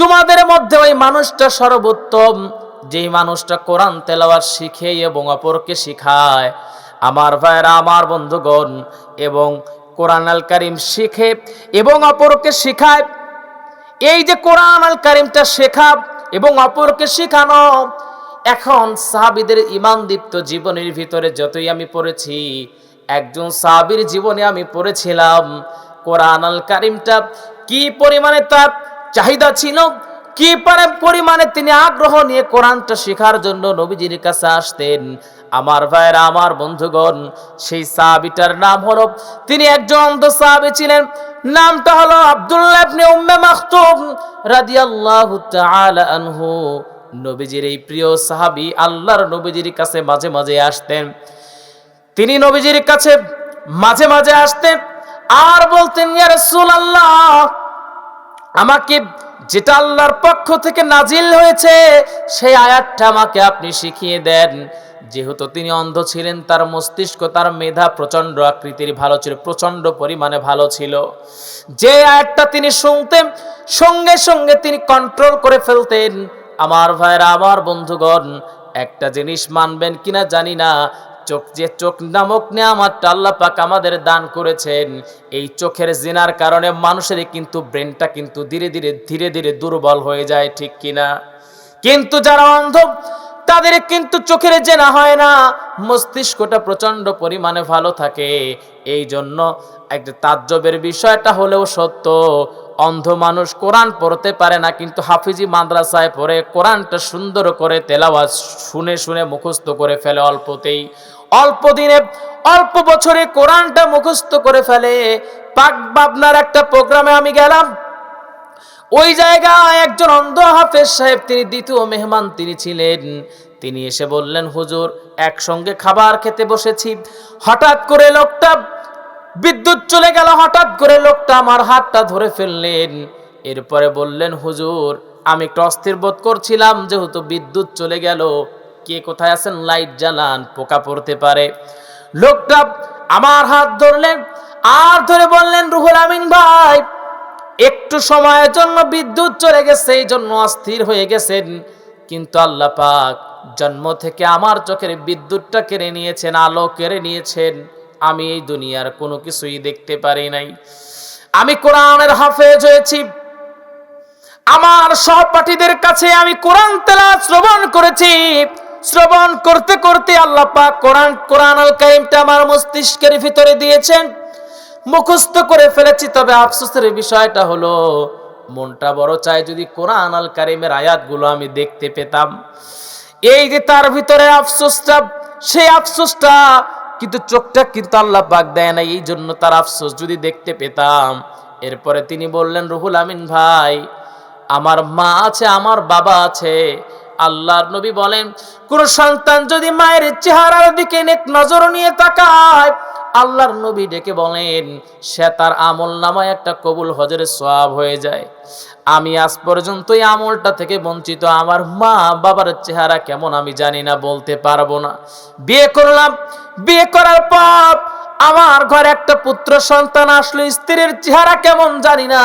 তোমাদের মধ্যে ওই মানুষটা সর্বোত্তম, যেই মানুষটা কোরআন তেলাওয়াত শিখে এবং অপরকে শিখায়। আমার ভাইরা আমার বন্ধুগণ, এবং কোরআন আল কারিম শিখে এবং অপরকে শিখায়। এই যে কোরআন আল কারিমটা শেখা এবং অপরকে শেখানো, এখন সাহাবিদের ইমানদীপ্ত জীবনের ভিতরে যতই আমি পড়েছি একজন সাহাবীর জীবনে আমি পড়েছিলাম। কোরআন আল কারিমটা কি পরিমাণে তার চাহিদা ছিল? কি পারে পরিমাণে তিনি আগ্রহ নিয়ে কোরআনটা শেখার জন্য নবীজির কাছে আসতেন। আমার ভাইরা আমার বন্ধুগণ, সেই সাহাবিটার নাম হলো তিনি একজন অন্ধ সাহাবি ছিলেন। নামটা হলো আব্দুল্লাহ ইবনে উম্মে মাকতুম রাদিয়াল্লাহু তাআলা আনহু। নবীজির এই প্রিয় সাহাবী আল্লাহর নবীজির কাছে মাঝে মাঝে আসতেন। তিনি নবীজির কাছে মাঝে মাঝে আসতেন আর বলতেন আমাকে যেটা আল্লাহর পক্ষ থেকে নাজিল হয়েছে, সেই আয়াতটা আমাকে আপনি শিখিয়ে দেন। যেহেতু তিনি অন্ধ ছিলেন, তার মস্তিষ্ক, তার মেধা প্রচণ্ড আকৃতির, ভালো ছিল, প্রচণ্ড পরিমাণে ভালো ছিল। যে আয়াতটা তিনি শুনতেন, সঙ্গে সঙ্গে তিনি কন্ট্রোল করে ফেলতেন। আমার ভাইরা আমার বন্ধুগণ, একটা জিনিস মানবেন কিনা জানি না চোখ, যে চোখ নামক নেয়ামাতটা আল্লাহ পাক আমাদের দান করেছেন, এই চোখের জিনার কারণে মানুষের কিন্তু ব্রেনটা কিন্তু ধীরে ধীরে ধীরে ধীরে দুর্বল হয়ে যায়, ঠিক কিনা? কিন্তু যারা অন্ধ, তাদের কিন্তু চোখের জেনা হয় না। মস্তিষ্কটা প্রচণ্ড পরিমাণে ভালো থাকে। এই জন্য একটা তাজ্জবের বিষয়টা হলেও সত্য, অন্ধ মানুষ কোরআন পড়তে পারে না, কিন্তু হাফিজি মাদ্রাসায় পড়ে কোরআনটা সুন্দর করে তেলাওয়াজ শুনে শুনে মুখস্থ করে ফেলে অল্পতেই। অল্প দিনে, অল্প বছরে কোরআনটা মুখস্থ করে ফেলে। পাক বাবনার একটা প্রোগ্রামে আমি গেলাম। ওই জায়গায় একজন অন্ধ হাফেজ সাহেব, তিনি দ্বিতীয় মেহমান, তিনি ছিলেন। তিনি এসে বললেন, হুজুর, একসঙ্গে খাবার খেতে বসেছি। হঠাৎ করে লোকটা, বিদ্যুৎ চলে গেল, হঠাৎ করে লোকটা আমার হাতটা ধরে ফেললেন। এরপরে বললেন, হুজুর, আমি একটু অস্থির বোধ করছিলাম, যেহেতু বিদ্যুৎ চলে গেল কে কোথায় আছেন? লাইট জ্বালান, পোকা পড়তে পারে। লোকটা আমার হাত ধরলেন, আর ধরে বললেন, রুহুল আমিন ভাই, একটু সময়ের জন্য বিদ্যুৎ চলে গেছে, এই জন্য অস্থির হয়ে গেছেন। কিন্তু আল্লাহ পাক জন্ম থেকে আমার চোখের বিদ্যুৎটা কেড়ে নিয়েছেন, আলো কেড়ে নিয়েছেন। আমি এই দুনিয়ার কোনো কিছুই দেখতে পারি নাই। আমি কোরআনের হাফেজ হয়েছি। আমার সহপাঠীদের কাছে আমি কোরআন তেলা শ্রবণ করেছি। শ্রবণ করতে করতে আল্লাহ পাক কোরআন কোরআন আল কারিমটা আমার মস্তিষ্কের ভিতরে দিয়েছেন। মুখস্থ করে ফেলেছি, তবে আফসোসের বিষয়টা হলো, মনটা বড় চায় যদি কোরআন আল কারিমের আয়াতগুলো আমি দেখতে পেতাম। এই যে তার ভিতরে আফসোসটা, সেই আফসোসটা কিন্তু চোখটা কিন্তু আল্লাহ পাক দেয় না এই জন্য তার আফসোস যদি দেখতে পেতাম। এরপরে তিনি বললেন, রুহুল আমিন ভাই, আমার মা আছে, আমার বাবা আছে আল্লাহর নবী বলেন, কোন সন্তান যদি মায়ের চেহারার দিকে নেক নজর নিয়ে তাকায়, আল্লাহর নবী ডেকে বলেন, সে তার আমল নামায় একটা কবুল হজরের সওয়াব হয়ে যায়। আমি আজ পর্যন্ত এই আমলটা থেকে বঞ্চিত। আমার মা বাবার চেহারা কেমন আমি জানি না, বলতে পারব না। বিয়ে করলাম। বিয়ে করার পর আমার ঘরে একটা পুত্র সন্তান আসলো, স্ত্রীর চেহারা কেমন জানি না।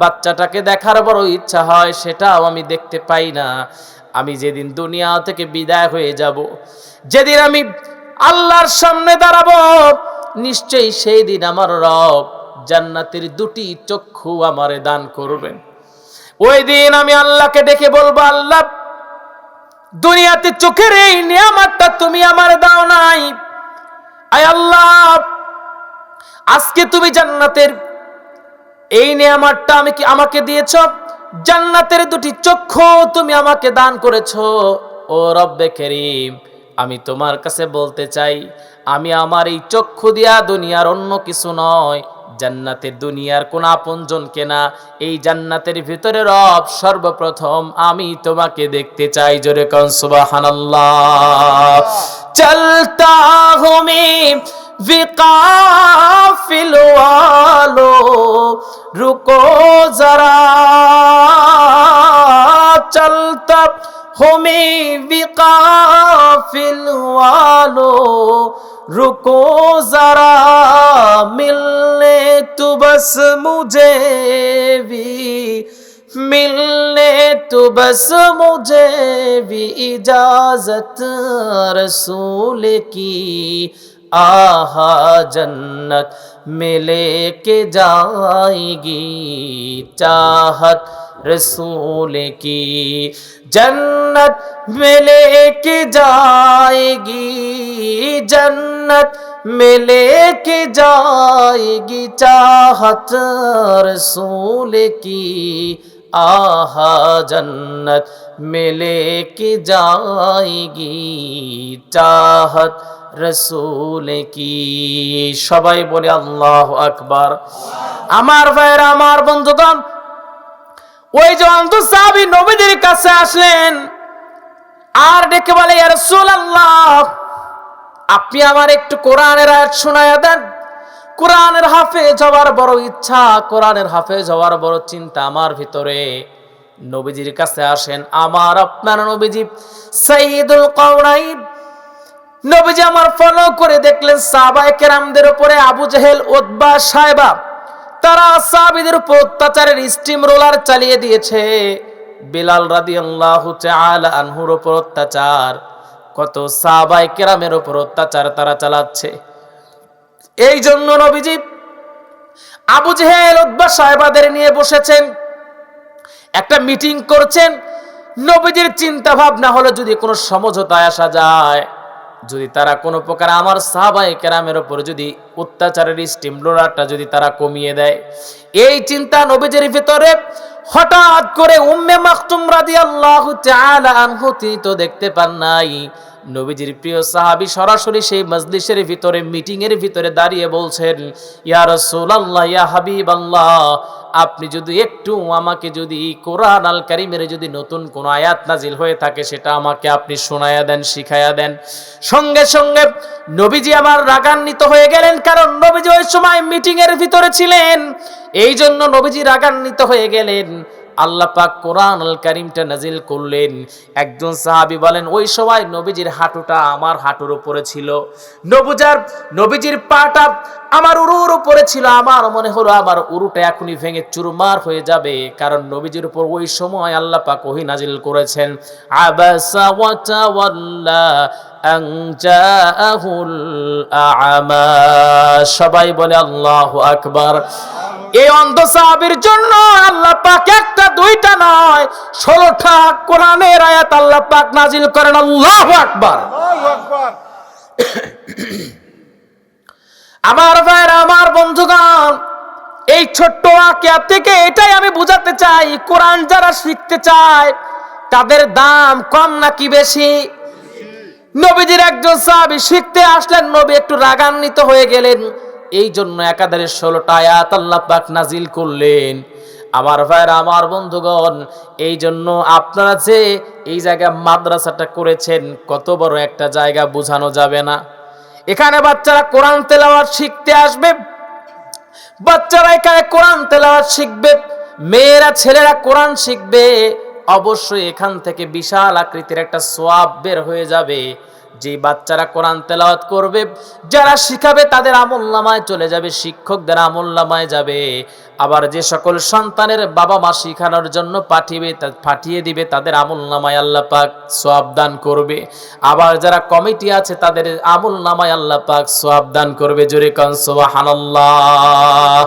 বাচ্চাটাকে দেখার বড় ইচ্ছা হয়, সেটাও আমি দেখতে পাই না। আমি যেদিন দুনিয়া থেকে বিদায় হয়ে যাব, যেদিন আমি আল্লাহর সামনে দাঁড়াবো, নিশ্চয়ই সেই দিন আমার রব জান্নাতের দুটি চক্ষু আমারে দান করবেন। ওই দিন আমি আল্লাহকে ডেকে বলব, আল্লাহ, দুনিয়াতে চোখের এই নিয়ামতটা তুমি আমার দাও নাই। আয় আল্লাহ, আজকে তুমি জান্নাতের এই নিয়ামতটা আমি কি আমাকে দিয়েছ? জান্নাতের দুটি চক্ষু তুমি আমাকে দান করেছ। ও রব্বে কেরিম, আমি তোমার কাছে বলতে চাই, আমি আমার এই চক্ষু দিয়া দুনিয়ার অন্য কিছু নয়, জান্নাতের দুনিয়ার কোন আপনজন কেনা, এই জান্নাতের ভিতরে রব সর্বপ্রথম আমি তোমাকে দেখতে চাই, জোরে কন সুবহানাল্লাহ। চলতা হুমি বিকাফিল আলো रुको जरा। चलता हो मैं विकाफिल वालों। रुको जरा, मिलने तो बस मुझे भी। मिलने तो बस मुझे भी। इजाज़त रसूल की। आहा जन्नत मिले के जाएगी चाहत रसूल की। जन्नत मिले के जाएगी, जन्नत मिले के जाएगी चाहत रसूल की। आहा जन्नत मिले लेके जाएगी चाहत রসুল কি? সবাই বলে আল্লাহ আকবার। আমার ভাইয়ের, আমার বন্ধুগণ, ওই যে অন্ত সাহাবি নবীদের কাছে আসলেন। আর ডেকে বলে, ইয়া আল্লাহ আপনি আমার একটু কোরআনের আয়াত শোনায়া দেন। কোরআনের হাফেজ হওয়ার বড় ইচ্ছা, কোরআনের হাফেজ হওয়ার বড় চিন্তা আমার ভিতরে। নবীজির কাছে আসেন, আমার আপনার নবীজি সাইয়্যিদুল কাউনাইন নবীজি আমার ফলো করে দেখলেন সাহাবায়ে কেরামদের উপরে আবু জেহেল, উতবা সাহেবা তারা সাহাবীদের উপর অত্যাচারের স্টিম রোলার চালিয়ে দিয়েছে। বিলাল রাদিয়াল্লাহু তাআলা আনহুর উপর অত্যাচার, কত সাহাবায়ে কেরামের উপর অত্যাচার তারা চালাচ্ছে। এই জন্য নবীজি আবু জেহেল, উতবা সাহেবাদের নিয়ে বসেছেন, একটা মিটিং করছেন। নবীজির চিন্তা ভাবনা হলো যদি কোনো সমঝোতায় আসা যায় যদি তারা কোনো প্রকার আমার সাহাবাই কেরামের ওপর যদি অত্যাচারের স্টিম যদি তারা কমিয়ে দেয়, এই চিন্তা নবীজের ভিতরে হঠাৎ করে উম্মে মাকতুম রাদিয়াল্লাহু তাআলা আনহু তিনি তো দেখতে পান নাই। নবীজির প্রিয় সাহাবী সরাসরি সেই মজলিসের ভিতরে মিটিং এর ভিতরে দাঁড়িয়ে বলছেন, ইয়া রাসূলুল্লাহ, ইয়া হাবিবাল্লাহ, আপনি যদি একটু আমাকে যদি কোরআন আল কারিমের যদি নতুন কোন আয়াত নাজিল হয়ে থাকে, সেটা আমাকে আপনি শোনায়া দেন, শিখায়া দেন। সঙ্গে সঙ্গে নবীজি আমার রাগান্বিত হয়ে গেলেন, কারণ নবীজি ওই সময় মিটিং এর ভিতরে ছিলেন। এই জন্য নবীজি রাগান্বিত হয়ে গেলেন। আল্লাহ পাক কোরআন আল কারিমটা নাজিল করলেন। একজন সাহাবী বলেন, ওই সময় নবীজির হাঁটুটা আমার হাঁটুর উপরে ছিল। নবুজার, নবীজির পাটা আমার উরুর উপরে ছিল। আমার মনে হলো আমার উরুটা এখনই ভেঙে চুরমার হয়ে যাবে। কারণ নবীজির উপর ওই সময় আল্লাহ পাক ওহি নাজিল করেছেন। আবাসা সবাই বলে, আল্লাহু আকবার। এই অন্ধ সাহাবীর জন্য আল্লাহ পাক একটা দুইটা নয় ষোলোটা কোরআনের আয়াত আল্লাহ পাক নাজিল করেন। আল্লাহ আকবার। আমার ভাইরা আমার বন্ধুগণ এই ছোট্ট আকিয়া থেকে এটাই আমি বুঝাতে চাই কোরআন যারা শিখতে চায় তাদের দাম কম নাকি বেশি? নবীজির একজন সাহাবী শিখতে আসলেন নবী একটু রাগান্বিত হয়ে গেলেন। এই জন্য একাধারে ষোলোটা আয়াত আল্লাহ পাক নাজিল করলেন। আমার ভাইরা, আমার বন্ধুগণ এই জন্য আপনারা যে এই জায়গায় মাদ্রাসাটা করেছেন, কত বড় একটা জায়গা বোঝানো যাবে না। এখানে বাচ্চারা কোরআন তেলাওয়াত শিখতে আসবে, বাচ্চারা এখানে কোরআন তেলাওয়াত শিখবে, মেয়েরা, ছেলেরা কোরআন শিখবে, অবশ্যই এখান থেকে বিশাল আকৃতির একটা সোয়াব বের হয়ে যাবে। যে বাচ্চারা কোরআন তেলাওয়াত করবে, যারা শিখাবে তাদের আমল নামায় চলে যাবে, শিক্ষকদের আমল নামায় যাবে। আবার যে সকল সন্তানের বাবা মা শিখানোর জন্য পাঠিয়ে পাঠিয়ে দিবে, তাদের আমল নামায় আল্লাহ পাক সোয়াব দান করবে। আবার যারা কমিটি আছে, তাদের আমল নামায় আল্লাহ পাক সোয়াব দান করবে। জোরে কন, সুবহানাল্লাহ।